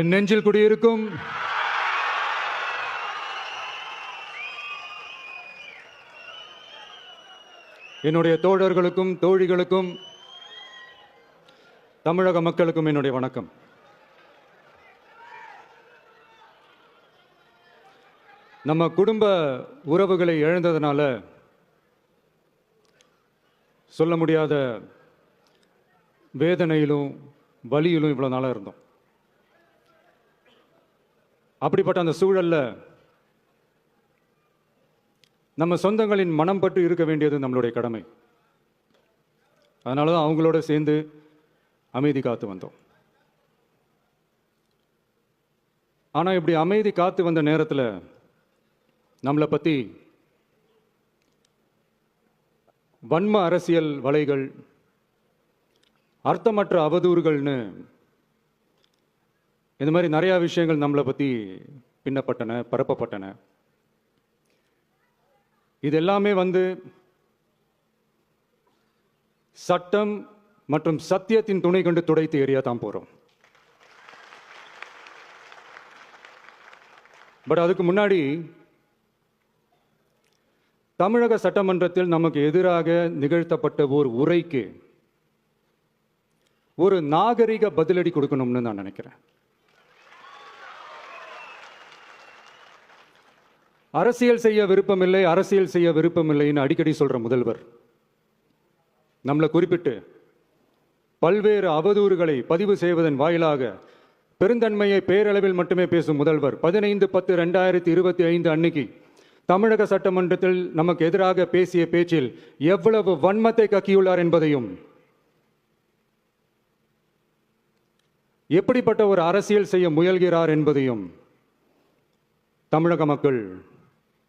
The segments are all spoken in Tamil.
என் நெஞ்சில் குடியிருக்கும். என்னுடைய தோழர்களுக்கும் தோழிகளுக்கும் தமிழக மக்களுக்கும் என்னுடைய வணக்கம். நம்ம குடும்ப உறவுகளை இழந்ததுனால சொல்ல முடியாத வேதனையிலும் வலியிலும் இவ்வளோ நாளாக இருந்தோம். அப்படிப்பட்ட அந்த சூழல்ல நம்ம சொந்தங்களின் மனம் பட்டு இருக்க வேண்டியது நம்மளுடைய கடமை. அதனால தான் அவங்களோட சேர்ந்து அமைதி காத்து வந்தோம். ஆனால் இப்படி அமைதி காத்து வந்த நேரத்தில் நம்மளை பற்றி வன்ம அரசியல் வலைகள் அர்த்தமற்ற அவதூறுகள்னு இந்த மாதிரி நிறையா விஷயங்கள் நம்மளை பற்றி பின்னப்பட்டன பரப்பப்பட்டன. இது எல்லாமே வந்து சட்டம் மற்றும் சத்தியத்தின் துணை கொண்டு துடைத்து ஏரியா தான் போகிறோம் பட் அதுக்கு முன்னாடி தமிழக சட்டமன்றத்தில் நமக்கு எதிராக நிகழ்த்தப்பட்ட ஒரு உரைக்கு ஒரு நாகரிக பதிலடி கொடுக்கணும்னு நான் நினைக்கிறேன். அரசியல் செய்ய விருப்பமில்லை அரசியல் செய்ய விருப்பமில்லைன்னு அடிக்கடி சொல்ற முதல்வர். நம்மளை குறிப்பிட்டு பல்வேறு அவதூறுகளை பதிவு செய்வதன் வாயிலாக பெருந்தன்மையை பேரளவில் மட்டுமே பேசும் முதல்வர். பதினைந்து பத்து ரெண்டாயிரத்தி இருபத்தி ஐந்து அன்னைக்கு தமிழக சட்டமன்றத்தில் நமக்கு எதிராக பேசிய பேச்சில் எவ்வளவு வன்மத்தை கக்கியுள்ளார் என்பதையும் எப்படிப்பட்ட ஒரு அரசியல் செய்ய முயல்கிறார் என்பதையும் தமிழக மக்கள்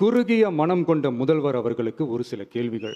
குறுகிய மனம் கொண்ட முதல்வர் அவர்களுக்கு ஒரு சில கேள்விகள்.